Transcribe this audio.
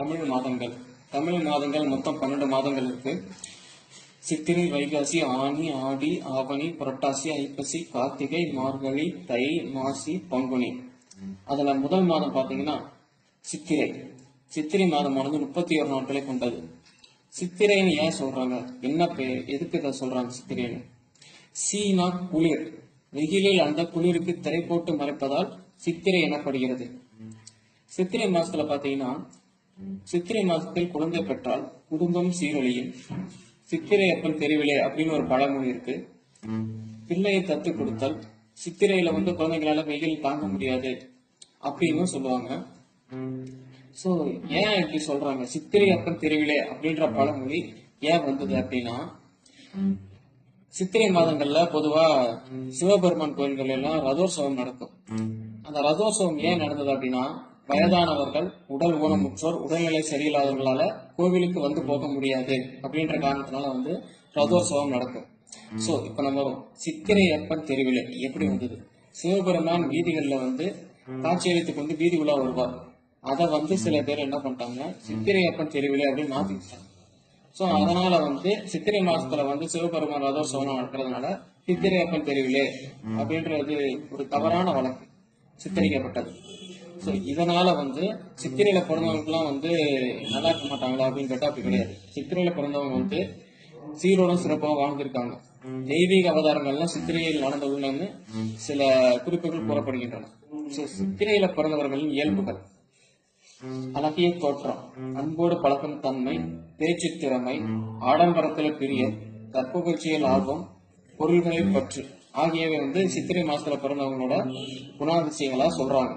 தமிழ் மாதங்கள். தமிழ் மாதங்கள் மொத்தம் பன்னெண்டு மாதங்கள் இருக்கு. சித்திரை வைகாசி ஆனி ஆடி ஆவணி புரட்டாசி ஐப்பசி கார்த்திகை மார்கழி தை மாசி பங்குனி. அதுல முதல் மாதம் பாத்தீங்கன்னா சித்திரை. சித்திரை மாதமானது முப்பத்தி ஒரு நாட்களை கொண்டது. சித்திரைன்னு ஏன் சொல்றாங்க? என்ன பேர் எதுக்கு இதை சொல்றாங்க சித்திரைன்னு? சீனா குளிர். வெயிலில் அந்த குளிருக்கு திரை போட்டு மறைப்பதால் சித்திரை எனப்படுகிறது. சித்திரை மாசத்துல பாத்தீங்கன்னா சித்திரை மாசத்தில் குழந்தை பெற்றால் குடும்பம் சீரழியும். சித்திரை அப்பன் தெருவிலே அப்படின்னு ஒரு பழமொழி இருக்கு. பிள்ளையை தத்து கொடுத்தால் சித்திரையில வந்து குழந்தைங்களால வெயில் தாங்க முடியாது அப்படின்னு சொல்லுவாங்க. சோ ஏன் இப்படி சொல்றாங்க? சித்திரை அப்பன் தெருவிலே அப்படின்ற பழமொழி ஏன் வந்தது அப்படின்னா சித்திரை மாதங்கள்ல பொதுவா சிவபெருமான் கோயில்கள் எல்லாம் ரதோற்சவம் நடக்கும். அந்த ரதோற்சவம் ஏன் நடந்தது அப்படின்னா வயதானவர்கள் உடல் ஊனமுற்றோர் உடல்நிலை சரியில்லாதவர்களால கோவிலுக்கு வந்து போக முடியாது அப்படின்ற காரணத்தினால வந்து ரதோற்சவம் நடக்கும். சோ இப்ப நம்ம சித்திரை அப்பன் தெருவிலே எப்படி வந்தது? சிவபெருமான் வீதிகள்ல வந்து காட்சியளித்துக் கொண்டு வீதி உலா வருவார். அதை வந்து சில பேர் என்ன பண்ணிட்டாங்க? சித்திரை அப்பன் தெருவிலே அப்படின்னு மாத்திக்கிட்டாங்க சோ அதனால வந்து சித்திரை மாசத்துல வந்து சிவபெருமான் ரதோற்சவம் நடக்கிறதுனால சித்திரை அப்பன் தெருவிலே அப்படின்றது ஒரு தவறான வழக்கு சித்தரிக்கப்பட்டது. ஸோ இதனால வந்து சித்திரையில பிறந்தவங்களுக்குலாம் வந்து நல்லா இருக்க மாட்டாங்களா அப்படின்னு கேட்டா அப்படி கிடையாது. சித்திரையில பிறந்தவங்க வந்து சீரோடும் சிறப்பாக வாழ்ந்திருக்காங்க. தெய்வீக அவதாரங்கள்லாம் சித்திரையில் நடந்துள்ளன்னு சில குறிப்புகள் கூறப்படுகின்றன. சோ சித்திரையில பிறந்தவர்களின் இயல்புகள். அழகிய தோற்றம் அன்போடு பழக்கம் தன்மை பேச்சு திறமை ஆடம்பரத்தில் பிரிய கற்புகழ்ச்சியில் ஆர்வம் பொருள்களை பற்று ஆகியவை வந்து சித்திரை மாசத்துல பிறந்தவங்களோட குணாதிசயங்களா சொல்றாங்க.